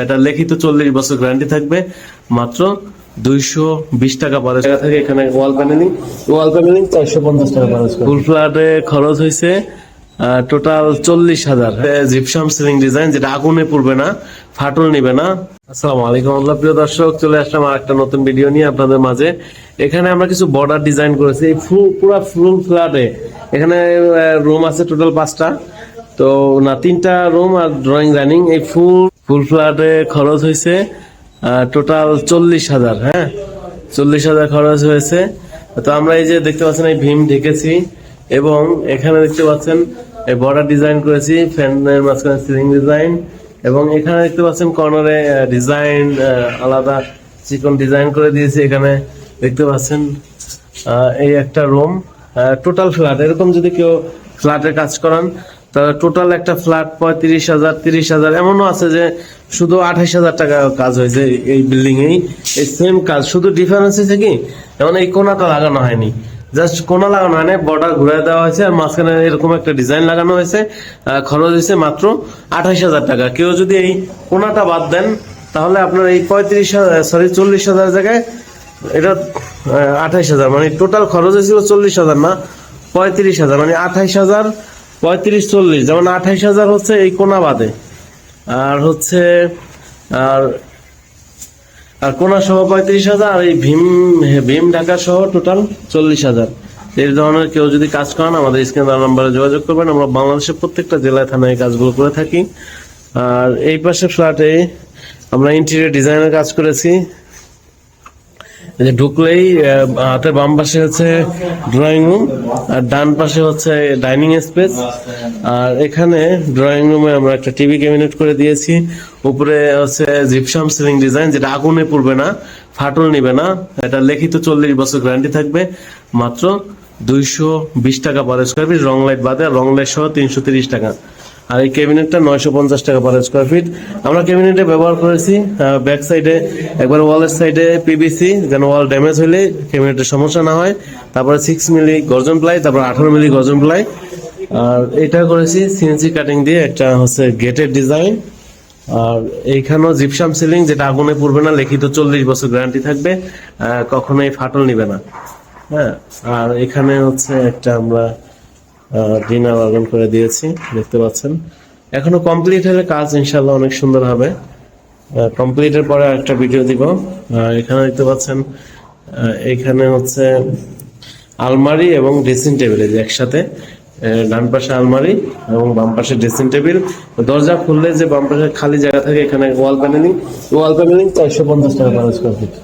এটা লিখিত চল্লিশ বছর গ্যারান্টি থাকবে। মাত্র দুইশো বিশ টাকা পার টাকা থাকে এখানে ওয়াল প্যানেলিং ওয়াল প্যানেলিং চারশো পঞ্চাশ টাকা পার ফুল ফ্ল্যাটে খরচ হয়েছে টোটাল চল্লিশ হাজার। জিপসাম সিলিং ডিজাইন যেটা আগুনে পড়বে না ফাটল নিবে না। আসসালামু আলাইকুম আল্লাহ প্রিয় দর্শক চলে আসলাম আর একটা নতুন ভিডিও নিয়ে আপনাদের মাঝে। এখানে আমরা কিছু বর্ডার ডিজাইন করেছি এই ফুল পুরো ফুল ফ্ল্যাটে এখানে রুম আছে টোটাল পাঁচটা। তো না, তিনটা রুম আর ড্রয়িং রানিং এই ফুল ফুল ফ্ল্যাটে খরচ হয়েছে টোটাল চল্লিশ হাজার হ্যাঁ? চল্লিশ হাজার খরচ হয়েছে। তো আমরা এই যে দেখতে পাচ্ছেন, এই ভীম ঢেকেছি এবং এখানে দেখতে পাচ্ছেন, এই বর্ডার ডিজাইন করেছি, ফ্যানের মাঝখানে সিলিং ডিজাইন এবং এখানে দেখতে পাচ্ছেন কর্নারে ডিজাইন আলাদা চিকন ডিজাইন করে দিয়েছি। এখানে দেখতে পাচ্ছেন এই একটা রুম টোটাল ফ্ল্যাট এরকম যদি কেউ ফ্ল্যাটের কাজ করান তাহলে টোটাল একটা ফ্ল্যাট পঁয়ত্রিশ হাজার, তিরিশ হাজার, এমনও আছে যে শুধু আঠাইশ হাজার টাকা কাজ হয়েছে এই বিল্ডিং এই সেম কাজ। শুধু ডিফারেন্স হয়েছে কি? যেমন এই কোনাটা লাগানো হয়নি। জাস্ট কোনা লাগানো হয়নি বর্ডার ঘুরে দেওয়া হয়েছে আর মাঝখানে এরকম একটা ডিজাইন লাগানো হয়েছে খরচ হয়েছে মাত্র আঠাইশ হাজার টাকা। কেউ যদি এই কোনাটা বাদ দেন, তাহলে আপনার এই পঁয়ত্রিশ হাজার সরি চল্লিশ হাজার জায়গায় এটা আঠাইশ হাজার মানে টোটাল খরচ হয়েছিল চল্লিশ হাজার না, পঁয়ত্রিশ হাজার মানে আঠাইশ হাজার পঁয়ত্রিশ চল্লিশ, যেমন আঠাইশ হাজার হচ্ছে এই কোনা বাদে। আর হচ্ছে, আর আর কোনা সহ পঁয়ত্রিশ হাজার, আর এই ভীম ভীম ঢাকা সহ টোটাল চল্লিশ হাজার। এই ধরনের কেউ যদি কাজ করেন, আমাদের স্ক্রিন নাম্বারে যোগাযোগ করবেন। আমরা বাংলাদেশের প্রত্যেকটা জেলায়, থানায় কাজগুলো করে থাকি। আর এই পাশে ফ্ল্যাটে আমরা ইন্টেরিয়র ডিজাইনের কাজ করেছি। ঢুকলেই হাতের বাম পাশে হচ্ছে ড্রয়িং রুম আর ডান পাশে হচ্ছে ডাইনিং স্পেস আর এখানে ড্রয়িং রুমে আমরা একটা টিভি ক্যাবিনেট করে দিয়েছি। উপরে হচ্ছে জিপসাম সিলিং ডিজাইন যেটা আগুনে পড়বে না, ফাটল নিবে না। এটা লিখিত চল্লিশ বছর গ্যারান্টি থাকবে। মাত্র দুইশো বিশ টাকা পার স্কোয়ার ফিট রং লাইট বাদে রং লাইট সহ তিনশো তিরিশ টাকা। আর এই ক্যাবিনেটটা নয়শো পঞ্চাশ টাকা পার স্কোয়ার ফিট আমরা ক্যাবিনেটে ব্যবহার করেছি ব্যাক সাইডে একবার ওয়ালের সাইডে পিবিসি যেন ওয়াল ড্যামেজ হলে ক্যাবিনেটের সমস্যা না হয়। তারপরে সিক্স মিলি গর্জন প্লাই, তারপর আঠারো মিলি গর্জন প্লাই। আর এটা করেছি সিএনসি কাটিং দিয়ে, একটা হচ্ছে গেটের ডিজাইন আর এইখানেও জিপসাম সিলিং যেটা আগুনে পড়বে না, লিখিত চল্লিশ বছর গ্যারান্টি থাকবে কখনোই ফাটল নিবে না। হ্যাঁ আর এখানে হচ্ছে একটা আমরা ডিনার অর্গান করে দিয়েছি, দেখতে পাচ্ছেন। এখনও কমপ্লিট হলে কাজ ইনশাল্লাহ অনেক সুন্দর হবে। কমপ্লিটের পরে একটা ভিডিও দিব। এখানে দেখতে পাচ্ছেন এখানে হচ্ছে আলমারি এবং ড্রেসিং টেবিল এই একসাথে। ডান পাশে আলমারি এবং বাম পাশে ড্রেসিং টেবিল দরজা খুললে যে বাম পাশে খালি জায়গা থাকে, এখানে ওয়াল প্যানেলিং ওয়াল প্যানেলিং চারশো পঞ্চাশ টাকা স্কোয়ার ফিট